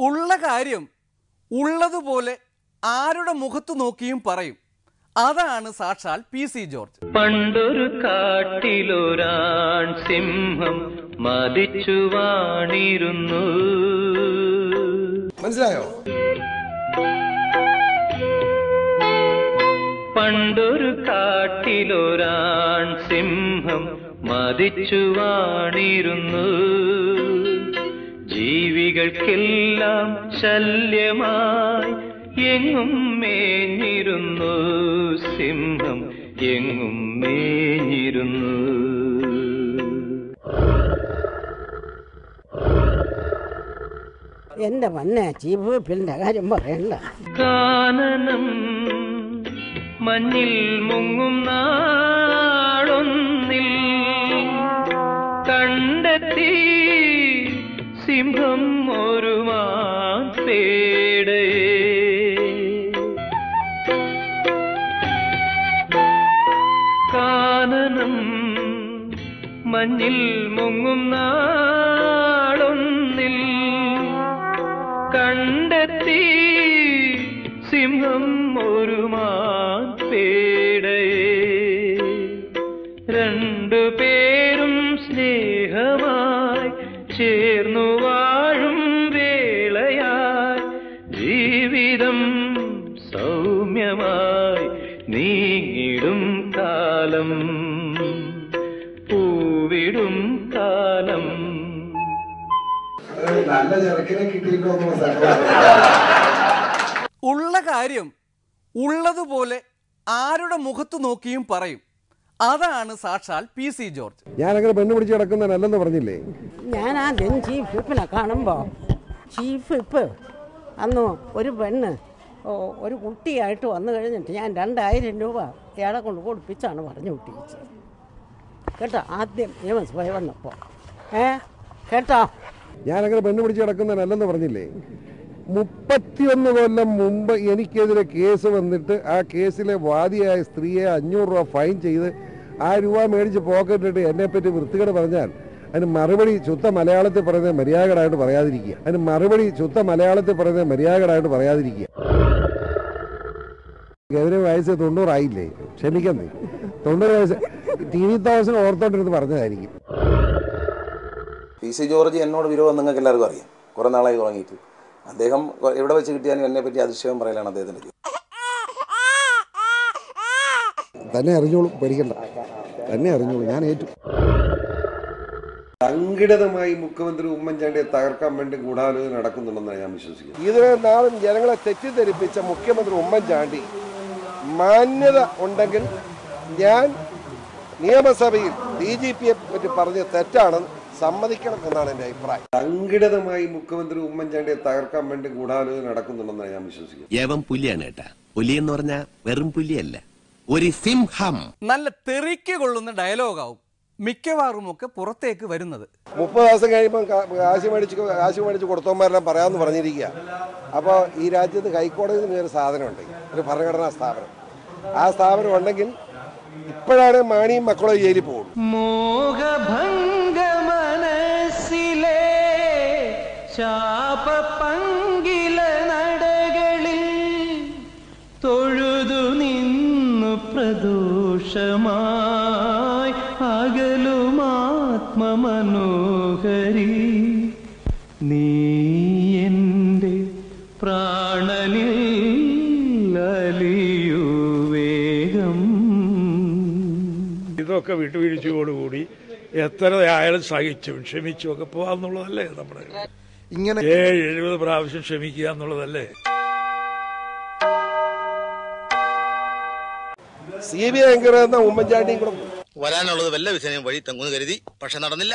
ഉള്ള കാര്യം ഉള്ളതുപോലെ ആരുടെ മുഖത്ത് നോക്കിയും പറയും. അതാണ് സാക്ഷാൽ പി സി ജോർജ്. പണ്ടൊരു കാട്ടിലൊരാൺ സിംഹം മതിച്ചു വാണിരുന്നു. മനസ്സിലായോ? പണ്ടൊരു കാട്ടിലൊരാൺ സിംഹം മതിച്ചു വാണിരുന്നു. ജീവികൾക്കെല്ലാം ശല്യമായി എങ്ങും മേഞ്ഞിരുന്നു സിംഹം എങ്ങും മേഞ്ഞിരുന്നു. എന്റെ മന്നെ ജീവിതത്തിന്റെ കാര്യം പറയണ്ട. കാനനം മഞ്ഞിൽ മുങ്ങും നാളൊന്നിൽ സിംഹം ഒരു മാൻപേടയെ കാനനം മഞ്ഞിൽ മുങ്ങും നാളൊന്നിൽ. കണ്ടെത്തി സിംഹം ഒരു മാൻപേടയെ രണ്ടു പേരും സ്നേഹമായി ചേർന്നു വാഴും വേളയായി. ജീവിതം സൗമ്യമായി നീങ്ങിടും കാലം പൂവിടും കാലം. നല്ല ചെറുക്കിനെ കിട്ടിയിട്ടോ ഉള്ള കാര്യം ഉള്ളതുപോലെ ആരുടെ മുഖത്ത് നോക്കിയും പറയും. അതാണ് സാക്ഷാൽ പി സി ജോർജ്. ഞാൻ അങ്ങനെ പെണ്ണ് പിടിച്ച് കിടക്കുന്നതല്ലെന്ന് പറഞ്ഞില്ലേ? ഞാൻ ആദ്യം ചീഫ് വിപ്പിനെ കാണുമ്പോൾ ചീഫ് വിപ്പ് അന്ന് ഒരു പെണ്ണ് ഒരു കുട്ടിയായിട്ട് വന്നു കഴിഞ്ഞിട്ട് ഞാൻ രണ്ടായിരം രൂപ ഇയാളെ കൊണ്ട് കൊടുപ്പിച്ചാണ് പറഞ്ഞു കുട്ടിച്ചത് കേട്ടോ? ആദ്യം നിയമസഭയിൽ വന്നപ്പോൾ ഏ? കേട്ടോ? ഞാൻ അങ്ങനെ പെണ്ണ് പിടിച്ച് കിടക്കുന്നതല്ലെന്ന് പറഞ്ഞില്ലേ? മുപ്പത്തിയൊന്ന് കൊല്ലം മുമ്പ് എനിക്കെതിരെ കേസ് വന്നിട്ട് ആ കേസിലെ വാദിയായ സ്ത്രീയെ അഞ്ഞൂറ് രൂപ ഫൈൻ ചെയ്ത് ആ രൂപ മേടിച്ച് പോക്കറ്റിട്ട് എന്നെപ്പറ്റി വൃത്തികേട് പറഞ്ഞാൽ അതിന് മറുപടി ശുദ്ധ മലയാളത്തിൽ പറയുന്നത് മര്യാദകടായിട്ട് പറയാതിരിക്കുക. അതിന് മറുപടി ശുദ്ധ മലയാളത്തിൽ പറയുന്നത് മര്യാദകടായിട്ട് പറയാതിരിക്കുക. എതിരെ വയസ്സ് തൊണ്ണൂറായില്ലേ? ക്ഷമിക്കുന്നേ തൊണ്ണൂറ് വയസ്സ്. ടി വി തോമസിന് ഓർത്തോണ്ടിരുന്ന് പറഞ്ഞതായിരിക്കും. പി സി ജോർജ് എന്നോട് വിരോധം നിങ്ങൾക്ക് എല്ലാവർക്കും അറിയാം. കുറേ നാളായി തുടങ്ങിയിട്ട്. അദ്ദേഹം എവിടെ വെച്ച് കിട്ടിയാലും എന്നെ പറ്റി അതിശയം പറയലാണ് അദ്ദേഹത്തിന്റെ തന്നെ അറിഞ്ഞോളൂ പേടിക്കണ്ട. തന്നെ അറിഞ്ഞോളൂ ഞാൻ ഏറ്റു സംഘടിതമായി മുഖ്യമന്ത്രി ഉമ്മൻചാണ്ടിയെ തകർക്കാൻ വേണ്ടി ഗൂഢാലോചന നടക്കുന്നുണ്ടെന്നാണ് ഞാൻ വിശ്വസിക്കുന്നത്. ഇതിനെ നാളും ജനങ്ങളെ തെറ്റിദ്ധരിപ്പിച്ച മുഖ്യമന്ത്രി ഉമ്മൻചാണ്ടി മാന്യത ഉണ്ടെങ്കിൽ ഞാൻ നിയമസഭയിൽ ഡി ജി പിയെ പറ്റി പറഞ്ഞ തെറ്റാണെന്ന് സമ്മതിക്കണം എന്നാണ് എന്റെ അഭിപ്രായം. സംഘടിതമായി മുഖ്യമന്ത്രി ഉമ്മൻചാണ്ടിയെ തകർക്കാൻ വേണ്ടി ഗൂഢാലോചന നടക്കുന്നുണ്ടെന്നാണ് ഞാൻ വിശ്വസിക്കുന്നത്. ഏവം പുലിയാണ് കേട്ടാ പുലി എന്ന് പറഞ്ഞാൽ വെറും പുലിയല്ല. ഒരു സിംഹം. നല്ല തെറിക്ക് കൊള്ളുന്ന ഡയലോഗാവും മിക്കവാറുമൊക്കെ പുറത്തേക്ക് വരുന്നത്. മുപ്പത് ദിവസം കഴിയുമ്പോൾ കാശ് മേടിച്ച് കാശ് മേടിച്ച് കൊടുത്തവന്മാരെല്ലാം പറയാമെന്ന് പറഞ്ഞിരിക്കുക. അപ്പോൾ ഈ രാജ്യത്ത് ഹൈക്കോടതി ഒരു ഒരു ഉണ്ടെങ്കിൽ ഒരു ഭരണഘടനാ സ്ഥാപനം. ആ സ്ഥാപനം ഉണ്ടെങ്കിൽ ഇപ്പോഴാണ് മാണിയും മക്കളോ ജയിലിൽ പോകും ശാപപങ്കില നടകളിൽ തൊഴുതു നിന്നു പ്രദോഷമായി അകലുമാത്മമനോഹരി നീ എന്റെ പ്രാണനിൽ അലിയൂ വേഗം. ഇതൊക്കെ വിട്ടുവീഴ്ചയോടുകൂടി എത്ര ആയാലും സഹിച്ചും ക്ഷമിച്ചും ഒക്കെ പോവാന്നുള്ളതല്ലേ നമ്മുടെ ഇങ്ങനെ ഏഴ് എഴുപത് പ്രാവശ്യം ക്ഷമിക്കുക എന്നുള്ളതല്ലേ? സി ബി ഐ എന്ന ഉമ്മൻചാണ്ടിയും കൂടെ വരാനുള്ളത് വല്ല വിധേയം വഴി തങ്ങുന്നു കരുതി പക്ഷെ നടന്നില്ല.